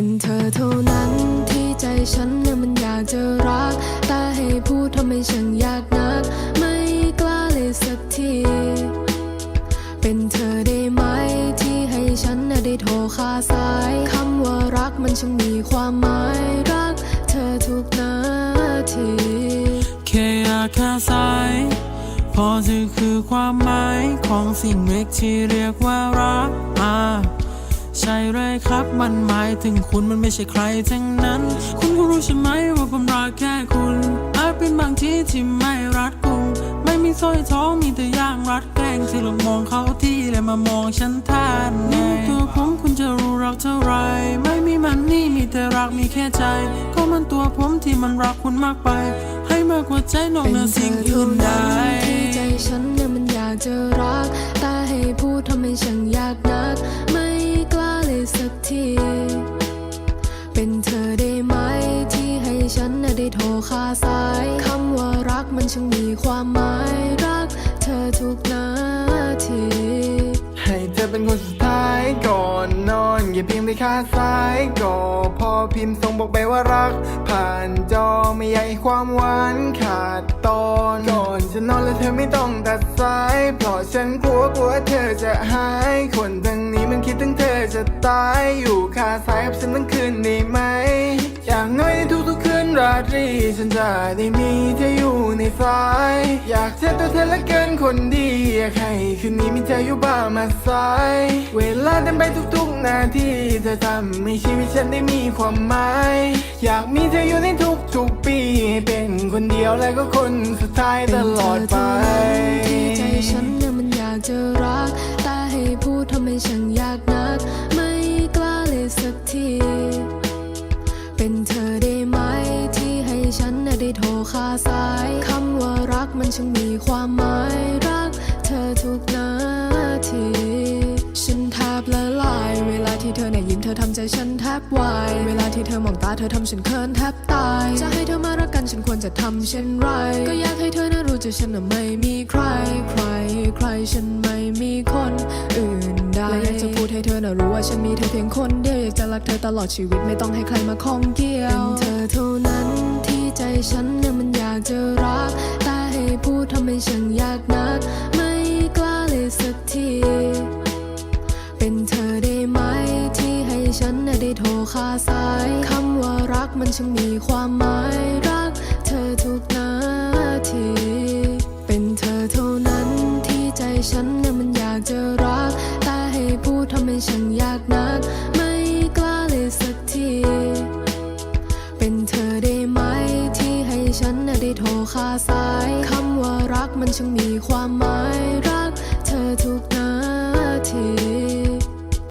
เป็นเธอเท่านั้นที่ใจฉันน่ะมันอยากจะรัก แต่ให้พูดทำไมฉันอยากนัก ไม่กล้าเลยสักที เป็นเธอได้ไหมที่ให้ฉันน่ะได้โทรคาสายคำว่ารักมันช่างมีความหมายรัก เธอทุกนาทีแค่อยากค่สายพอเธอคือความหมายของสิ่งเล็กที่เรียกว่ารักอ่า ใช่เลยครับ มันหมายถึงคุณมันไม่ใช่ใครทั้งนั้น คุณก็รู้ใช่ไหมว่าผมรักแค่คุณอาจเป็นบางที่ที่ไม่รัดกุมไม่มีสร้อยท้องมีแต่ย่างรัดแกล้งที่ลองมองเขาที่แล้วมามองฉันแทนนี่ตัวผมคุณจะรู้รักเท่าไร ไม่มีมันนี่มีแต่รักมีแค่ใจ ก็มันตัวผมที่มันรักคุณมากไป ให้มากกว่าใจนอกเนเหนือสิ่งอื่นใดนั้นที่ใจฉันน่ะมันอยากจะรัก แต่ให้พูดทำไมฉันอยาก ช่างมีความหมายรัก เธอทุกนาที ให้เธอเป็นคนสุดท้ายก่อนนอน อย่าเพียงได้คาดสายก็พอพิมพ์ส่งบอกไปว่ารัก ผ่านจอไม่อยากให้ความหวานขาดตอนก่อนจะนอนแล้วเธอไม่ต้องตัดสาย เพราะฉันกลัวกลัวเธอจะหาย คนทั้งนี้มันคิดถึงเธอจะตายอยู่คาสายกับฉันทั้งคืนได้ไหม อย่างน้อยในทุก ราตรีฉันจะได้มีเธออยู่ในสาย อยากเจอตัวเธอเหละเกินคนดีอยากให้คืนนี้มีเธออยู่บ้านมาสาย เวลาเดินไปทุกๆนาทีเธอทำให้ชีวิตฉันได้มีความหมาย อยากมีเธออยู่ในทุกๆปีให้เป็นคนเดียวและก็คนสุดท้ายตลอดไปใจฉันน่ะมันอยากจะรักแต่ให้พูดทำไมฉันอยากนัก มันช่างมีความหมายรัก เธอทุกนาที ฉันแทบละลาย เวลาที่เธอเนี่ยยิ้มเธอทำใจฉันแทบวาย เวลาที่เธอมองตาเธอทำฉันเขินแทบตาย จะให้เธอมารักกันฉันควรจะทำเช่นไร ก็อยากให้เธอนะรู้จักฉันน่ะไม่มีใคร ใคร ใครฉันไม่มีคนอื่นใดและอยากจะพูดให้เธอนะรู้ว่าฉันมีเธอเพียงคนเดียวอยากจะรักเธอตลอดชีวิตไม่ต้องให้ใครมาข้องเกี่ยวเป็นเธอเท่านั้นที่ใจฉันน่ะมันอยากจะรัก แต่ให้ฉันอยากนัก ไม่กล้าเลยสักที เป็นเธอได้ไหมที่ให้ฉันได้โทรคาสายคำว่ารักมันช่างมีความหมายรัก เธอทุกนาที เป็นเธอเท่านั้นที่ใจฉันน่ะมันอยากจะรัก แต่ให้พูดทำไมฉันอยากนัก ไม่กล้าเลยสักที เป็นเธอได้ไหมที่ให้ฉันได้โทรคาสาย มันช่างมีความหมายรัก เธอทุกนาที